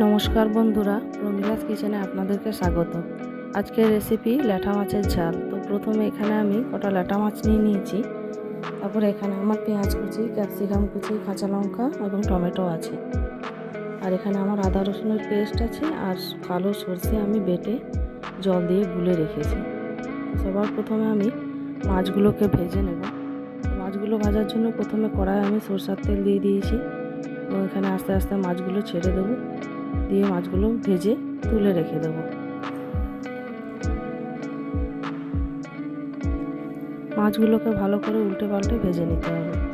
নমস্কার বন্ধুরা প্রমিলাস কিচেনে আপনাদেরকে স্বাগত। আজকের রেসিপি ল্যাঠা মাছের ঝাল। তো প্রথমে এখানে আমি কটা ল্যাঠা মাছ নিয়ে নিয়েছি। তারপরে এখানে আমার পেঁয়াজ কুচি, ক্যাপসিকাম কুচি, কাঁচা লঙ্কা এবং টমেটো আছে। আর এখানে আমার আদা রসুনের পেস্ট আছে আর কালো সর্ষে আমি বেটে জল দিয়ে গুলে রেখেছি। সবার প্রথমে আমি মাছগুলোকে ভেজে নেব। মাছগুলো ভাজার জন্য প্রথমে কড়াই আমি সরষার তেল দিয়ে দিয়েছি। এবং এখানে আস্তে আস্তে মাছগুলো ছেড়ে দেবো। দিয়ে মাছগুলো ভেজে তুলে রেখে দেব। মাছগুলোকে ভালো করে উল্টে পাল্টে ভেজে নিতে হবে।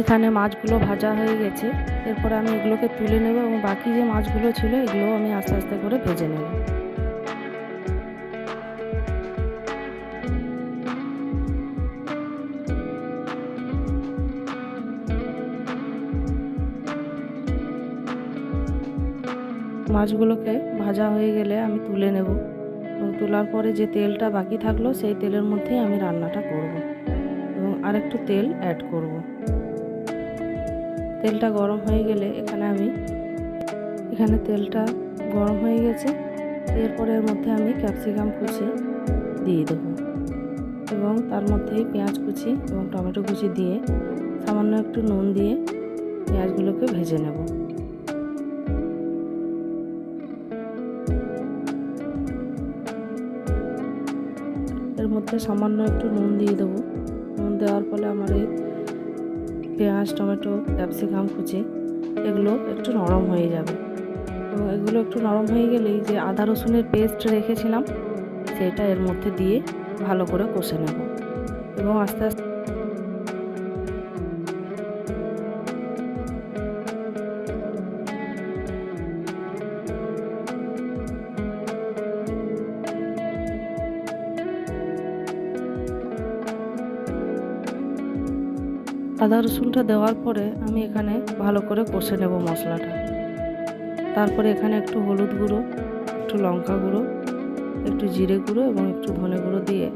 এখানে মাছগুলো ভাজা হয়ে গেছে। এরপরে আমি এগুলোকে তুলে নেব এবং বাকি যে মাছগুলো ছিল এগুলো আমি আস্তে আস্তে করে ভেজে নেব। মাছগুলোকে ভাজা হয়ে গেলে আমি তুলে নেব। এবং তোলার পরে যে তেলটা বাকি থাকল, সেই তেলের মধ্যেই আমি রান্নাটা করব। এবং আরেকটু তেল অ্যাড করব। তেলটা গরম হয়ে গেলে এখানে আমি, এখানে তেলটা গরম হয়ে গেছে। এরপরে এর মধ্যে আমি ক্যাপসিকাম কুচি দিয়ে দেবো এবং তার মধ্যে পেঁয়াজ কুচি এবং টমেটো কুচি দিয়ে সামান্য একটু নুন দিয়ে পেঁয়াজগুলোকে ভেজে নেব। এর মধ্যে সামান্য একটু নুন দিয়ে দেবো। নুন দেওয়ার ফলে আমার এই পেঁয়াজ, টমেটো, ক্যাপসিকাম, কুচি, এগুলো একটু নরম হয়ে যাবে। এবং এগুলো একটু নরম হয়ে গেলেই যে আদা, রসুনের পেস্ট রেখেছিলাম, সেটা এর মধ্যে দিয়ে ভালো করে কষে নেব। এবং আস্তে আস্তে আদা রসুনটা দেওয়ার পরে আমি এখানে ভালো করে কষে নেব মশলাটা। তারপরে এখানে একটু হলুদ গুঁড়ো, একটু লঙ্কা গুঁড়ো, একটু জিরে গুঁড়ো এবং একটু ধনে গুঁড়ো দিয়ে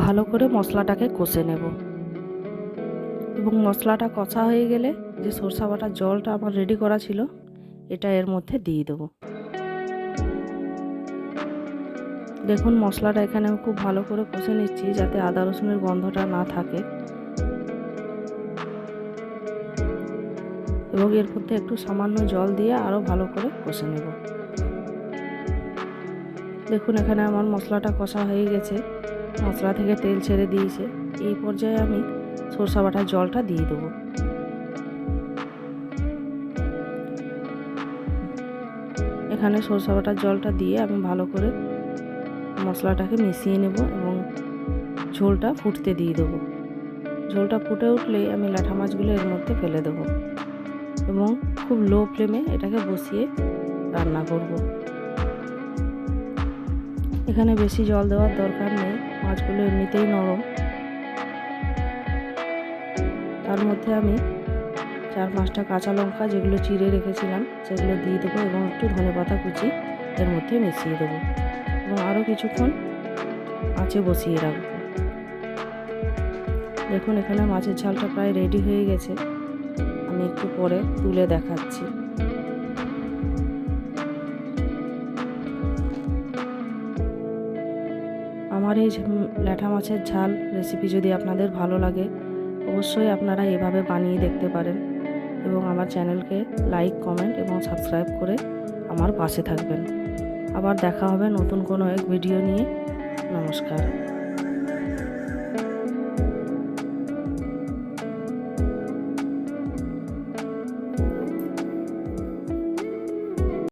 ভালো করে মশলাটাকে কষে নেব। এবং মশলাটা কষা হয়ে গেলে যে সরষা বাটার জলটা আমার রেডি করা ছিল, এটা এর মধ্যে দিয়ে দেবো। দেখুন মশলাটা এখানে খুব ভালো করে কষে নিচ্ছি যাতে আদা রসুনের গন্ধটা না থাকে। এবং এর মধ্যে একটু সামান্য জল দিয়ে আরও ভালো করে কষে নেব। দেখুন, এখানে আমার মশলাটা কষা হয়ে গেছে। মশলা থেকে তেল ছেড়ে দিয়েছে। এই পর্যায়ে আমি সরষা বাটার জলটা দিয়ে দেবো। এখানে সরষা বাটার জলটা দিয়ে আমি ভালো করে মশলাটাকে মিশিয়ে নেব এবং ঝোলটা ফুটতে দিয়ে দেবো। ঝোলটা ফুটে উঠলেই আমি লাঠা মাছগুলো এর মধ্যে ফেলে দেবো। এবং খুব লো ফ্লেমে এটাকে বসিয়ে রান্না করব। এখানে বেশি জল দেওয়ার দরকার নেই, মাছগুলো এমনিতেই নরম। তার মধ্যে আমি চার পাঁচটা কাঁচা লঙ্কা যেগুলো চিড়ে রেখেছিলাম, সেগুলো দিয়ে দেবো এবং একটু ধনে পাতা কুচি এর মধ্যে মিশিয়ে দেবো এবং আরও কিছুক্ষণ আঁচে বসিয়ে রাখব। দেখুন, এখানে মাছের ঝালটা প্রায় রেডি হয়ে গেছে। আমি একটু পরে তুলে দেখাচ্ছি। আমার এই ল্যাঠা মাছের ঝাল রেসিপি যদি আপনাদের ভালো লাগে, অবশ্যই আপনারা এভাবে বানিয়ে দেখতে পারেন এবং আমার চ্যানেলকে লাইক কমেন্ট এবং সাবস্ক্রাইব করে আমার পাশে থাকবেন। আবার দেখা হবে নতুন কোনো এক ভিডিও নিয়ে। নমস্কার।